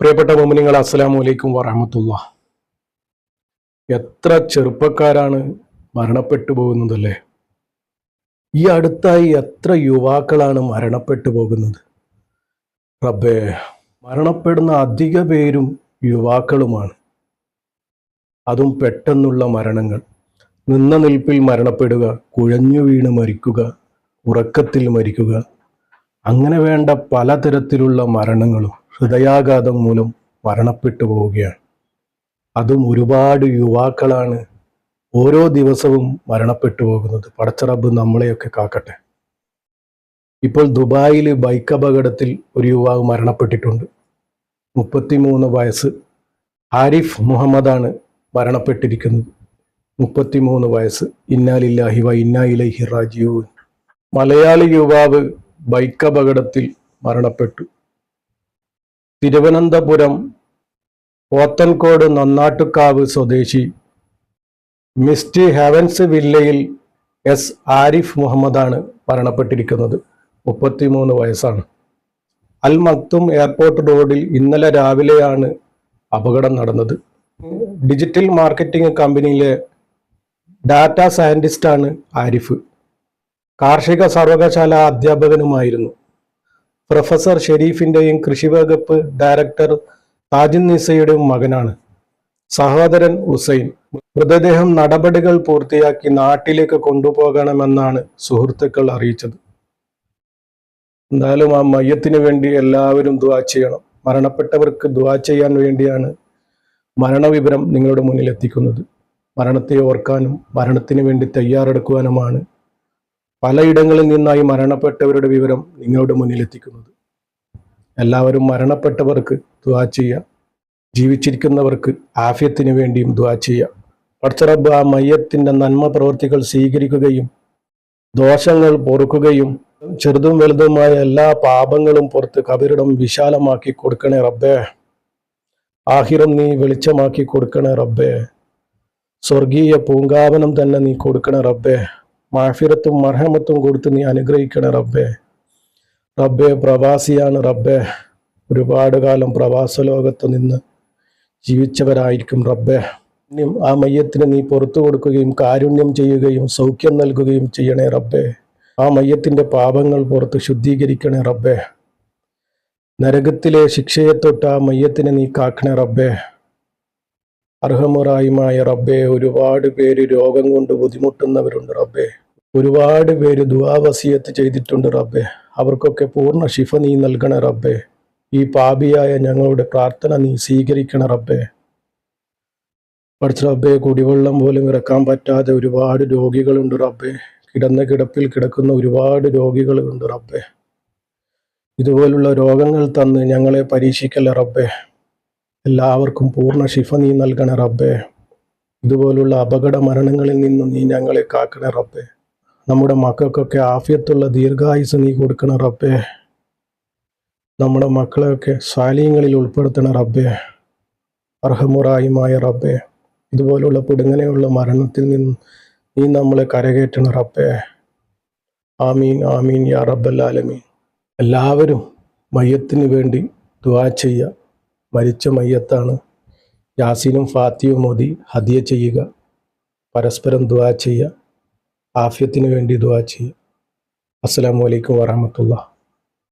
പ്രിയപ്പെട്ട മോമിനിങ്ങൾ അസ്സലാമു അലൈക്കും വറഹമത്തുള്ള എത്ര ചെറുപ്പക്കാരാണ് മരണപ്പെട്ടു പോകുന്നതല്ലേ? ഈ അടുത്തായി എത്ര യുവാക്കളാണ് മരണപ്പെട്ടു പോകുന്നത്? റബ്ബേ മരണപ്പെടുന്ന അധിക പേരും യുവാക്കളുമാണ്. അതും പെട്ടെന്നുള്ള മരണങ്ങൾ. നിന്ന നിൽപ്പിൽ മരണപ്പെടുക കുഴഞ്ഞു വീണ് മരിക്കുക ഉറക്കത്തിൽ മരിക്കുക അങ്ങനെ വേണ്ട പലതരത്തിലുള്ള മരണങ്ങളും. ഹൃദയാഘാതം മൂലം മരണപ്പെട്ടു പോവുകയാണ്. അതും ഒരുപാട് യുവാക്കളാണ് ഓരോ ദിവസവും മരണപ്പെട്ടു പോകുന്നത്. പടച്ചറബ് നമ്മളെയൊക്കെ കാക്കട്ടെ. ഇപ്പോൾ ദുബായിൽ ബൈക്ക് അപകടത്തിൽ ഒരു യുവാവ് മരണപ്പെട്ടിട്ടുണ്ട്. മുപ്പത്തിമൂന്ന് വയസ്സ് ആരിഫ് മുഹമ്മദാണ് മരണപ്പെട്ടിരിക്കുന്നത്. മുപ്പത്തിമൂന്ന് വയസ്സ് ഇന്നാലില്ലാഹി വ ഇന്നാ ഇലൈഹി റാജിയൂൻ മലയാളി യുവാവ് ബൈക്ക് അപകടത്തിൽ മരണപ്പെട്ടു. തിരുവനന്തപുരം പോത്തൻകോട് നന്നാട്ടുകാവ് സ്വദേശി മിസ്റ്റി ഹെവൻസ് വില്ലയിൽ എസ് ആരിഫ് മുഹമ്മദാണ് മരണപ്പെട്ടിരിക്കുന്നത്. മുപ്പത്തിമൂന്ന് വയസ്സാണ്. അൽ മക്തും എയർപോർട്ട് റോഡിൽ ഇന്നലെ രാവിലെയാണ് അപകടം നടന്നത്. ഡിജിറ്റൽ മാർക്കറ്റിംഗ് കമ്പനിയിലെ ഡാറ്റ സയന്റിസ്റ്റാണ് ആരിഫ്. കാർഷിക സർവകലാശാല അധ്യാപകനുമായിരുന്നു. പ്രൊഫസർ ഷെരീഫിന്റെയും കൃഷി വകുപ്പ് ഡയറക്ടർ താജിൻ നിസയുടെയും മകനാണ്. സഹോദരൻ ഹുസൈൻ മൃതദേഹം നടപടികൾ പൂർത്തിയാക്കി നാട്ടിലേക്ക് കൊണ്ടുപോകണമെന്നാണ് സുഹൃത്തുക്കൾ അറിയിച്ചത്. എന്തായാലും ആ മയ്യത്തിന് വേണ്ടി എല്ലാവരും ദുവാ ചെയ്യണം. മരണപ്പെട്ടവർക്ക് ദുവാ ചെയ്യാൻ വേണ്ടിയാണ് മരണവിവരം നിങ്ങളുടെ മുന്നിൽ എത്തിക്കുന്നത് മരണത്തെ ഓർക്കാനും മരണത്തിന് വേണ്ടി തയ്യാറെടുക്കുവാനുമാണ് പലയിടങ്ങളിൽ നിന്നായി മരണപ്പെട്ടവരുടെ വിവരം നിങ്ങളുടെ മുന്നിൽ എത്തിക്കുന്നത്. എല്ലാവരും മരണപ്പെട്ടവർക്ക് ദുവാ ചെയ്യുക ജീവിച്ചിരിക്കുന്നവർക്ക് ആഫ്യത്തിന് വേണ്ടിയും ദുവാ ചെയ്യുക പടച്ചറബ് ആ മയ്യത്തിന്റെ നന്മ പ്രവൃത്തികൾ സ്വീകരിക്കുകയും ദോഷങ്ങൾ പൊറുക്കുകയും ചെറുതും വലുതുമായ എല്ലാ പാപങ്ങളും പുറത്ത് കബരിടം വിശാലമാക്കി കൊടുക്കണേ റബ്ബേ. ആഹിറം നീ വെളിച്ചമാക്കി കൊടുക്കണേ റബ്ബേ. സ്വർഗീയ പൂങ്കാവനം തന്നെ നീ കൊടുക്കണേ റബ്ബേ. മാഫിറത്തും മർഹമത്തും കൊടുത്ത് നീ അനുഗ്രഹിക്കണേ റബ്ബേ. റബ്ബെ പ്രവാസിയാണ് റബ്ബെ. ഒരുപാട് കാലം പ്രവാസ ലോകത്ത് നിന്ന് ജീവിച്ചവരായിരിക്കും റബ്ബെ. ആ മയ്യത്തിന് നീ പുറത്തു കൊടുക്കുകയും കാരുണ്യം ചെയ്യുകയും സൗഖ്യം നൽകുകയും ചെയ്യണേ റബ്ബെ. ആ മയ്യത്തിന്റെ പാപങ്ങൾ പുറത്ത് ശുദ്ധീകരിക്കണേ റബ്ബെ. നരകത്തിലെ ശിക്ഷയെ തൊട്ട് ആ മയ്യത്തിനെ നീ കാക്കണേ റബ്ബേ. അർഹമുറായുമായ റബ്ബെ ഒരുപാട് പേര് രോഗം കൊണ്ട് ബുദ്ധിമുട്ടുന്നവരുണ്ട് റബ്ബെ. ഒരുപാട് പേര് ദുവാവസിയത്ത് ചെയ്തിട്ടുണ്ട് റബ്ബെ. അവർക്കൊക്കെ പൂർണ ശിഫ നീ നൽകണേ റബ്ബെ. ഈ പാപിയായ ഞങ്ങളുടെ പ്രാർത്ഥന നീ സ്വീകരിക്കണ റബ്ബെ. പഠിച്ച റബ്ബെ കുടിവെള്ളം പോലും ഇറക്കാൻ പറ്റാതെ ഒരുപാട് രോഗികളുണ്ട് റബ്ബെ. കിടന്ന കിടപ്പിൽ കിടക്കുന്ന ഒരുപാട് രോഗികളുണ്ട് റബ്ബെ. ഇതുപോലുള്ള രോഗങ്ങൾ തന്ന് ഞങ്ങളെ പരീക്ഷിക്കല്ല റബ്ബേ. എല്ലാവർക്കും പൂർണ ശിഫ നീ നൽകണ റബ്ബേ. ഇതുപോലുള്ള അപകട മരണങ്ങളിൽ നിന്നും നീ ഞങ്ങളെ കാക്കണ റബ്ബേ. നമ്മുടെ മക്കൾക്കൊക്കെ ആഫിയത്തുള്ള ദീർഘായുസ് നീ കൊടുക്കണ റബ്ബേ. നമ്മുടെ മക്കളെയൊക്കെ സാലിയങ്ങളിൽ ഉൾപ്പെടുത്തണ റബ്ബേ. അർഹമുറായുമായ റബ്ബേ. ഇതുപോലുള്ള പുടുങ്ങനെയുള്ള മരണത്തിൽ നിന്നും നീ നമ്മളെ കരകയറ്റണ റബ്ബേ. ആമീൻ ആമീൻ യാ റബ്ബല്ലാലമീൻ എല്ലാവരും മയ്യത്തിന് വേണ്ടി ദുവാ ചെയ്യുക. മരിച്ച മയ്യത്താണ്. യാസീനും ഫാത്തിയും മോദി ഹദിയ ചെയ്യുക. പരസ്പരം ദുവാ ചെയ്യുക. ആഫ്യത്തിന് വേണ്ടി ദുവാ ചെയ്യുക. അസ്സലാമു അലൈക്കും വറഹമത്തുള്ള